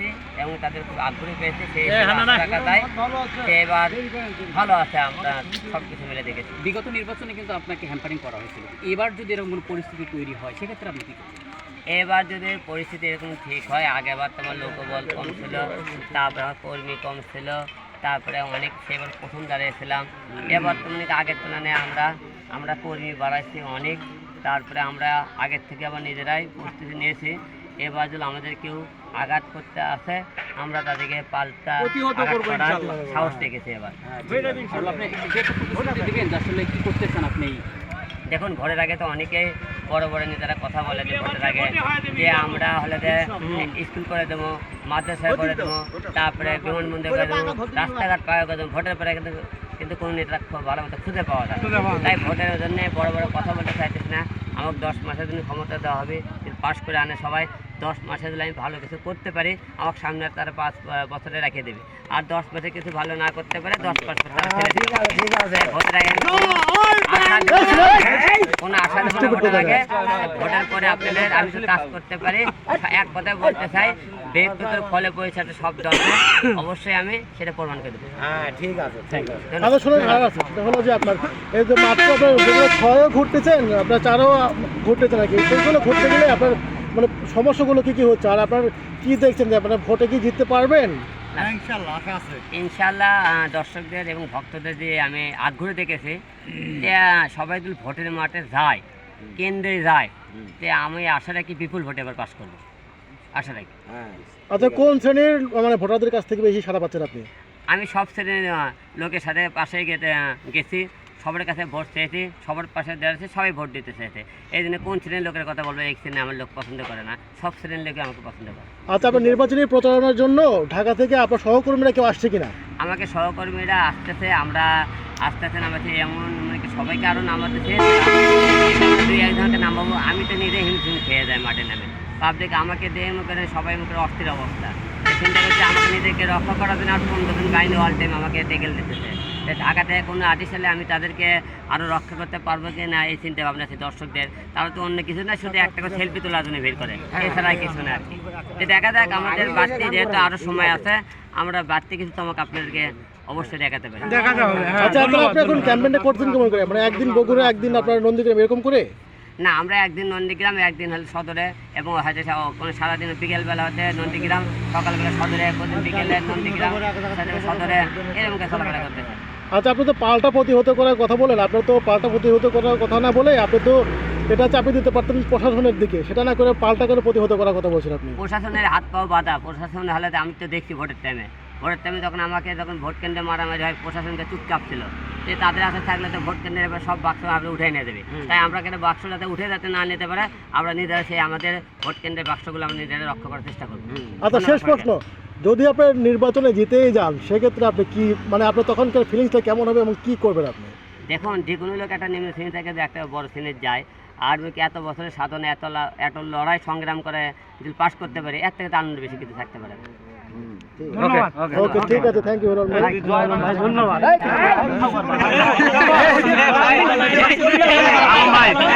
পেয়েছি এবং তাদের খুব আগ্রহী পেয়েছি সেই টাকা দেয় সে এবার ভালো আছে আমরা সব কিছু মিলে দেখেছি। বিগত নির্বাচনে কিন্তু আপনাকে হ্যাম্পারিং করা হয়েছিল। এবার যদি এরকম কোনো পরিস্থিতি তৈরি হয় সেক্ষেত্রে আপনি কি এবার যদি পরিস্থিতি এরকম ঠিক হয় আগেবার তোমার লোকবল কম ছিল তারপরে আমার কর্মী কম ছিল তারপরে অনেক সেবার প্রথম দাঁড়িয়েছিলাম। এবার তুমি আগের তুলনায় আমরা আমরা কর্মী বাড়াইছি অনেক তারপরে আমরা আগের থেকে আবার নিজেরাই প্রস্তুতি নিয়েছি। এবার যদি আমাদের কেউ আঘাত করতে আসে আমরা তাদেরকে পাল্টা সাহস রেখেছি এবার। আর আপনি যে একটা প্রতিশ্রুতি দিবেন? যে আসলে কি করতে চান আপনি? দেখুন ভোটের আগে তো অনেকেই বড় বড় নেতারা কথা বলে যে ভোটের আগে যে আমরা হলে যে স্কুল করে দেবো মাদ্রাসা করে দেবো তারপরে বিমানবন্দর করে দেবো রাস্তাঘাট পাওয়া করে দেবো ভোটের পরে কিন্তু কিন্তু কোনো নেতা খুব ভালো মতো খুঁজে পাওয়া যায় না। তাই ভোটের জন্য বড় বড় কথা বলতে চাইতেছি না। আমাকে দশ মাসের জন্য ক্ষমতা দেওয়া হবে। পাস করে আনে সবাই দশ মাসে যদি আমি ভালো কিছু করতে পারি আমাকে সামনে তারা পাঁচ বছরে রেখে দেবে। আর দশ মাসে কিছু ভালো না করতে পারে দশ বছর। ভোটের আগে আমি কোনো আশা না ভোটের আগে। ভোটের পরে আপনাদের আমি কাজ করতে পারি এক কথায় বলতে চাই ব্যক্তিগত ফলে পরিচয় সব দরকার। অবশ্যই আমি সেটা প্রমাণ করে দেবো। হ্যাঁ ঠিক আছে ঠিক আছে। আচ্ছা শুনুন আর আছে হলো যে আপনার এই যে মাত্র আপনার যেগুলো ছয়ও ঘুরতেছেন আপনার চারও ঘুরতেছেন আর কি ঘুরতে গেলে আপনার মানে সমস্যাগুলো কি কি হচ্ছে? আর আপনার কি দেখছেন যে আপনার ভোটে কি জিততে পারবেন? ইনশাল্লাহ দর্শকদের এবং ভক্তদের যে আমি আগ্রহ দেখেছি যে সবাই যদি ভোটের মাঠে যায় কেন্দ্রে যায় যে আমি আশা রাখি বিপুল ভোটে এবার পাস করব। আশা রাখি। হ্যাঁ। আচ্ছা কোন শ্রেণির মানে ভোটারদের কাছ থেকে বেশি সাড়া পাচ্ছেন আপনি? আমি সব শ্রেণির লোকের সাথে পাশে গেতে গেছি। সবার কাছে ভোট চেয়েছি সবার পাশে দাঁড়িয়েছে সবাই ভোট দিতে চেয়েছে। এই জন্য কোন শ্রেণির লোকের কথা বলব এই শ্রেণি আমার লোক পছন্দ করে না। সব শ্রেণির লোকে আমাকে পছন্দ করে। আচ্ছা আপনার নির্বাচনী প্রচারণার জন্য ঢাকা থেকে আপনার সহকর্মীরা কেউ আসছে কিনা? আমাকে সহকর্মীরা আসতেছে আমরা আস্তে আস্তে নামাচ্ছি এমন মানে কি সবাইকে আরও নামাতে দুই একজনকে নামাবো। আমি তো নিজে হিমশিম খেয়ে যাই মাঠে নামে। পাবলিক আমাকে দিয়ে মুখে সবাই মুখের অস্থির অবস্থা। চিন্তা করছি আমাকে নিজেকে রক্ষা করার জন্য আর পনেরো জন গাইনি অল টাইম আমাকে টেকেল দিতেছে। ঢাকা থেকে কোনো আর্টিস্ট হলে আমি তাদেরকে আরও রক্ষা করতে পারব কি না এই চিন্তা ভাবনা আছে দর্শকদের। তারা তো অন্য কিছু না শুধু একটা করে সেলফি তোলার জন্য বের করে। এছাড়া আর কিছু না। আর কি দেখা যাক আমাদের বাড়তি যেহেতু আরও সময় আছে আমরা বাড়তি কিছু চমক আপনাদেরকে অবশ্যই দেখাতে পারি। আচ্ছা আপনি এখন ক্যাম্পেইনটা করছেন কেমন করে? মানে একদিন বগুড়া একদিন আপনার নন্দীগ্রাম এরকম করে? না আমরা একদিন নন্দীগ্রাম একদিন হলে সদরে এবং হয়তো সা- কোনো সারাদিন বিকেলবেলা হতে নন্দীগ্রাম সকালবেলা সদরে প্রতিদিন বিকেলে নন্দীগ্রাম সদরে এরকম চলাফেরা করতে। আচ্ছা আপনি তো পাল্টা প্রতিহত করার কথা বলেন আপনার তো পাল্টা প্রতিহত করার কথা না বলে আপনি তো এটা চাপিয়ে দিতে পারতেন প্রশাসনের দিকে সেটা না করে পাল্টা করে প্রতিহত করার কথা বলছেন আপনি। প্রশাসনের হাত পাও বাধা প্রশাসন হলে আমি তো দেখছি ভোটের টাইমে ভোটের টাইমে যখন আমাকে যখন ভোট কেন্দ্রে মারামারি হয় প্রশাসনকে চুপচাপ ছিল। যে তাদের আশা থাকলে তো ভোট কেন্দ্রে এবার সব বাক্স আপনি উঠে নিয়ে দেবে তাই আমরা কেন বাক্স যাতে উঠে যাতে না নিতে পারে আমরা নিজেরা সেই আমাদের ভোট কেন্দ্রের বাক্সগুলো আমরা নিজেরা রক্ষা করার চেষ্টা করব। আচ্ছা শেষ প্রশ্ন। যদি আপনি নির্বাচনে জিতেই যান সেক্ষেত্রে আপনি কি মানে আপনার তখনকার ফিলিংসটা কেমন হবে এবং কি করবেন আপনি? দেখুন যে কোনো লোক একটা নিম্ন শ্রেণি থেকে যে একটা বড় শ্রেণির যায় আর কি এত বছরের সাধনে এত লা- এত লড়াই সংগ্রাম করে যদি পাশ করতে পারে এর থেকে তো আনন্দ বেশি কিছু থাকতে পারে। ওকে ঠিক আছে থ্যাংক ইউ ধন্যবাদ।